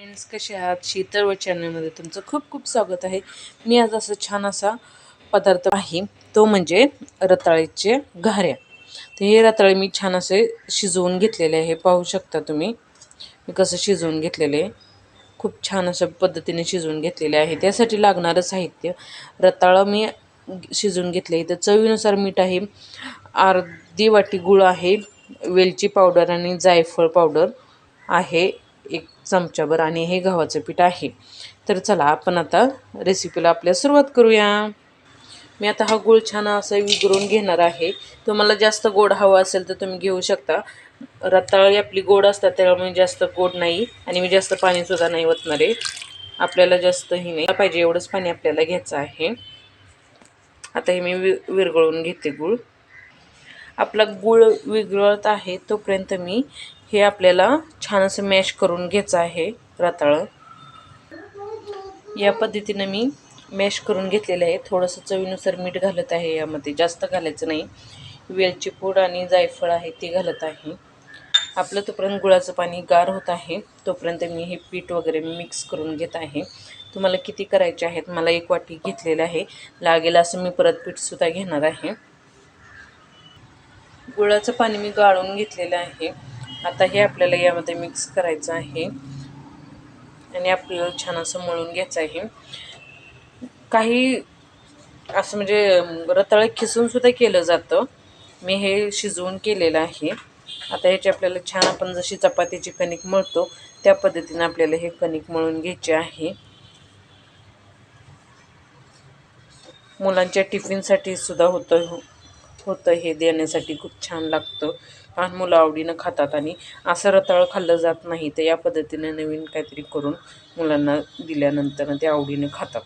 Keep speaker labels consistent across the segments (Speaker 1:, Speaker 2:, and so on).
Speaker 1: Friends कसे आहात? शीतळ व चॅनलमध्ये तुमचं खूप खूप स्वागत आहे. मी आज असं छान असा पदार्थ आहे तो म्हणजे रताळीचे घाऱ्या. तर हे रताळे मी छान असे शिजवून घेतलेले आहे पाहू शकता तुम्ही. मी कसं शिजवून घेतलेले आहे. खूप छान अशा पद्धतीने शिजवून घेतलेले आहे. त्यासाठी लागणारं साहित्य रताळं मी शिजवून घेतले तर चवीनुसार मीठ आहे अर्धी वाटी गुळ आहे वेलची पावडर आणि जायफळ पावडर आहे. एक चमचाभर आणि हे गव्हाचं पीठ आहे. तर चला आपण आता रेसिपीला आपल्या सुरुवात करूया. मी आता हा गूळ छान असा विगरून घेणार आहे. तुम्हाला जास्त गोड हवा असेल तर तुम्ही घेऊ शकता. रताळी आपली गोड असतात त्यामुळे जास्त गोड नाही आणि मी जास्त पाणीसुद्धा नाही ओतणार आहे. आपल्याला जास्त हे नाही पाहिजे एवढंच पाणी आपल्याला घ्यायचं आहे. आता हे मी वि विरघळून घेते गूळ. आपला गूळ विरघळत आहे तोपर्यंत मी हे आपल्याला छान असं मॅश करून घ्यायचं आहे रताळं. या पद्धतीनं मी मॅश करून घेतलेलं आहे. थोडंसं चवीनुसार मीठ घालत आहे यामध्ये. जास्त घालायचं नाही. वेलची पूड आणि जायफळ आहे ते घालत आहे. आपलं तोपर्यंत गुळाचं पाणी गार होत आहे. तोपर्यंत मी हे पीठ वगैरे मिक्स करून घेत आहे. तुम्हाला किती करायचे आहेत मला एक वाटी घेतलेलं आहे. लागेल असं मी परत पीठसुद्धा घेणार आहे. गुळाचं पाणी मी गाळून घेतलेलं आहे. आता हे आपल्याला यामध्ये मिक्स करायचं आहे. आणि आपल्याला छान असं मळून घ्यायचं आहे. काही असं म्हणजे रताळे खिसूनसुद्धा केलं जातं. मी हे शिजवून केलेलं आहे. आता ह्याची आपल्याला छान आपण जशी चपातीची कणिक मळतो त्या पद्धतीने आपल्याला हे कणिक मळून घ्यायचे आहे. मुलांच्या टिफिनसाठी सुद्धा होतं हो- होतं हे देण्यासाठी खूप छान लागतं. लहान मुलं आवडीनं खातात आणि असं रताळ खाल्लं जात नाही तर या पद्धतीने नवीन काहीतरी करून मुलांना दिल्यानंतर ते आवडीने खातात.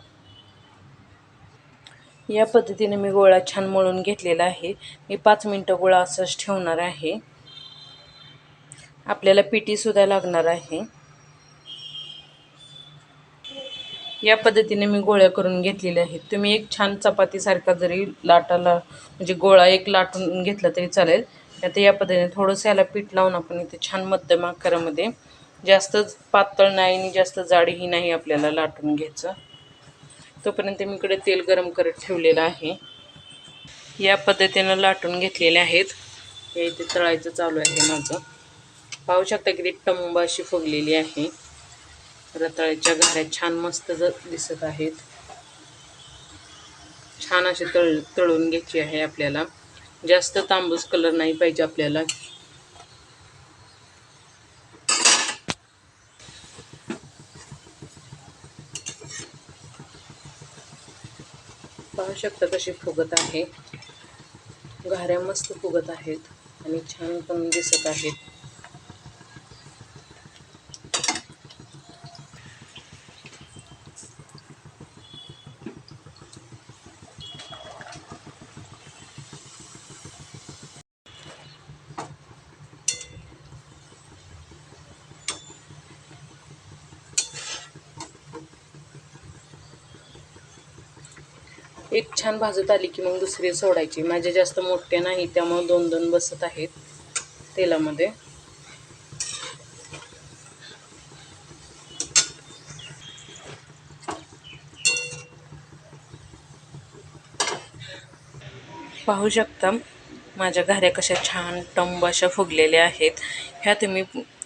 Speaker 1: या पद्धतीने मी गोळा छान मळून घेतलेला आहे. मी पाच मिनटं गोळा असंच ठेवणार आहे. आपल्याला पिठीसुद्धा लागणार आहे. या पद्धतीने मी गोळ्या करून घेतलेल्या आहेत. तुम्ही एक छान चपातीसारखा जरी लाटाला म्हणजे गोळा एक लाटून घेतला तरी चालेल. आता या पद्धतीने थोडंसं याला पीठ लावून आपण इथे छान मध्यम आकारामध्ये जास्त पातळ नाही आणि जास्त जाडीही नाही आपल्याला लाटून घ्यायचं. तोपर्यंत मी इकडे तेल गरम करत ठेवलेलं आहे. या पद्धतीनं लाटून घेतलेले आहेत. हे इथे तळायचं चालू आहे माझं. पाहू शकता की ती टंब अशी फुगलेली आहे. रताळ्याच्या घाऱ्या छान मस्त दिसत आहेत. छान असे तळ तळून घ्यायची आहे आपल्याला. जास्त तांबूस कलर नाही पाहिजे आपल्याला. पाहू शकता कशी फुगत आहे. घाऱ्या मस्त फुगत आहेत आणि छान पण दिसत आहेत. एक छान भाजत आली की मग दुसरी सोडायची. माझे जास्त मोठे नाही त्यामुळे दोन दोन बसत आहेत तेलामध्ये. पाहू शकता माझ्या घऱ्या कशा छान टंब अशा फुगलेल्या आहेत. ह्या तुम्ही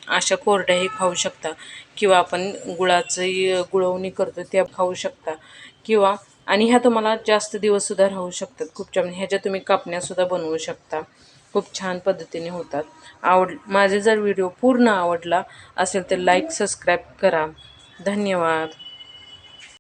Speaker 1: अशा कोरड्याही खाऊ शकता किंवा आपण गुळाचंही गुळवणी करतो त्या खाऊ शकता किंवा आणि ह्या तुम्हाला जास्त दिवससुद्धा राहू शकतात खूप छान. ह्याच्या तुम्ही कापण्यासुद्धा बनवू शकता खूप छान पद्धतीने होतात. आवड माझे जर व्हिडिओ पूर्ण आवडला असेल तर लाईक सबस्क्राईब करा. धन्यवाद.